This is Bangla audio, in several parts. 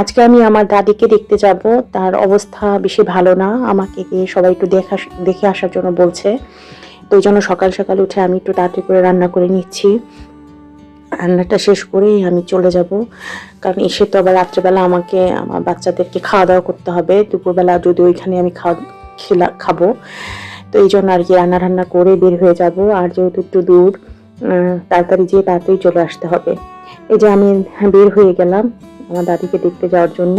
আজকে আমি আমার দাদিকে দেখতে যাব। তার অবস্থা বেশি ভালো না। আমাকে গিয়ে সবাই একটু দেখা দেখে আসার জন্য বলছে। তো ওই জন্য সকাল সকাল উঠে আমি একটু তাড়াতাড়ি করে রান্না করে নিচ্ছি। রান্নাটা শেষ করেই আমি চলে যাব। কারণ এসে তো আবার রাত্রেবেলা আমাকে, আমার বাচ্চাদেরকে খাওয়া দাওয়া করতে হবে। দুপুরবেলা যদি ওইখানে আমি খাওয়া খেলা, খাব। তো এই জন্য আর কি রান্না রান্না করে বের হয়ে যাব। আর যেহেতু একটু দূর তাড়াতাড়ি যেয়ে তাড়াতাড়ি চলে আসতে হবে। এই যে আমি বের হয়ে গেলাম। আমার দাদিকে দেখতে যাওয়ার জন্য।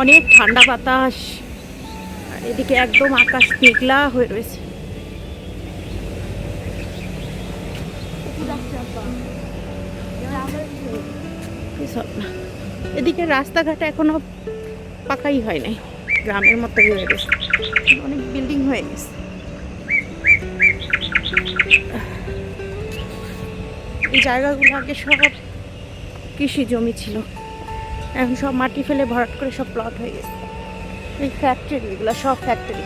অনেক ঠান্ডা বাতাস। আর এদিকে একদম আকাশ মেঘলা হয়ে রয়েছে। এদিকে রাস্তাঘাট এখনও পাকাই হয় নাই। গ্রামের মতো হয়ে গেছে। অনেক বিল্ডিং হয়ে গেছে। এই জায়গাগুলো আগে সব কৃষি জমি ছিল। এখন সব মাটি ফেলে ভরাট করে সব প্লট হয়ে গেছে। এই ফ্যাক্টরি এগুলো সব ফ্যাক্টরি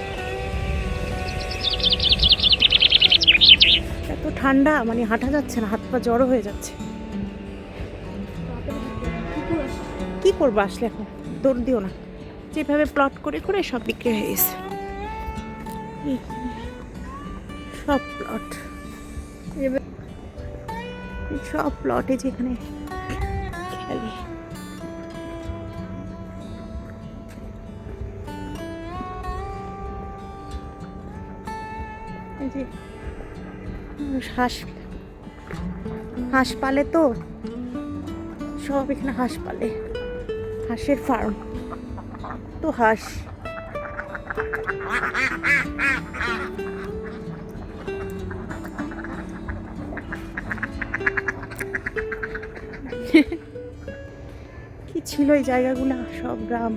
এত ঠান্ডা মানে হাঁটা যাচ্ছে না, হাত পা জড়ো হয়ে যাচ্ছে। কি করব আসলে এখন? দৌড় দিও না। যেভাবে প্লট করে করে সব বিক্রি হয়ে গেছে। সব প্লট সব প্লটে যেখানে এই যে, হাঁস হাঁস পালে তো সব এখানে হাঁস পালে, হাঁসের ফার্ম তো হাঁস। কি ছিল এই জায়গাগুলো? সব গ্রাম।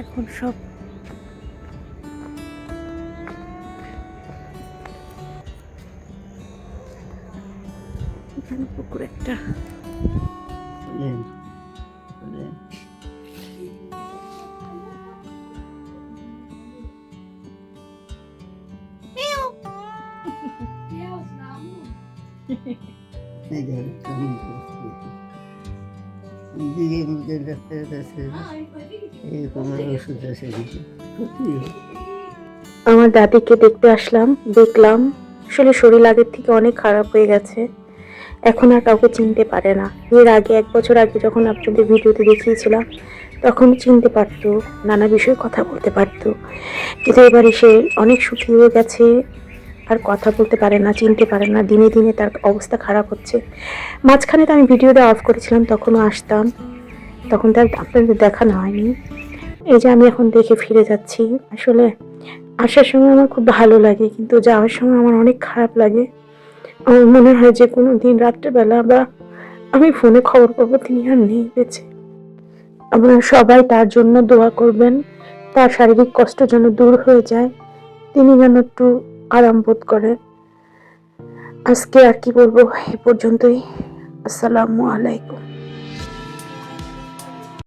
এখন সব পুকুর একটা। Bien. Bien. Ne demek? Tamam. দিকে মুখের ডাক্তার কাছে এরকম ওষুধ আছে আমার দাদিকে দেখতে আসলাম, দেখলাম আসলে শরীর আগের থেকে অনেক খারাপ হয়ে গেছে এখন আর কাউকে চিনতে পারে না এর আগে এক বছর আগে যখন আপনাদের ভিডিওতে দেখিয়েছিলাম, তখন চিনতে পারতো, নানা বিষয়ে কথা বলতে পারতো কিন্তু এবার এসে অনেক সুখী হয়ে গেছে আর কথা বলতে পারে না, চিনতে পারে না, দিনে দিনে তার অবস্থা খারাপ হচ্ছে। মাঝখানে তো আমি ভিডিওটা অফ করেছিলাম, তখনও আসতাম। তখন তার আপনাদের দেখানো হয়নি। এই যে আমি এখন দেখে ফিরে যাচ্ছি, আসলে আসার সময় আমার খুব ভালো লাগে, কিন্তু যাওয়ার সময় আমার অনেক খারাপ লাগে। আমার মনে হয় যে কোনো দিন রাত্রেবেলা বা আমি ফোনে খবর পাবো, তিনি আর নেই বেঁচে। আপনারা সবাই তার জন্য দোয়া করবেন, তার শারীরিক কষ্ট যেন দূর হয়ে যায়। তিনি যেন একটু আরাম বোধ করে। আজকে আর কি বলব এ পর্যন্তই। আসসালামু আলাইকুম।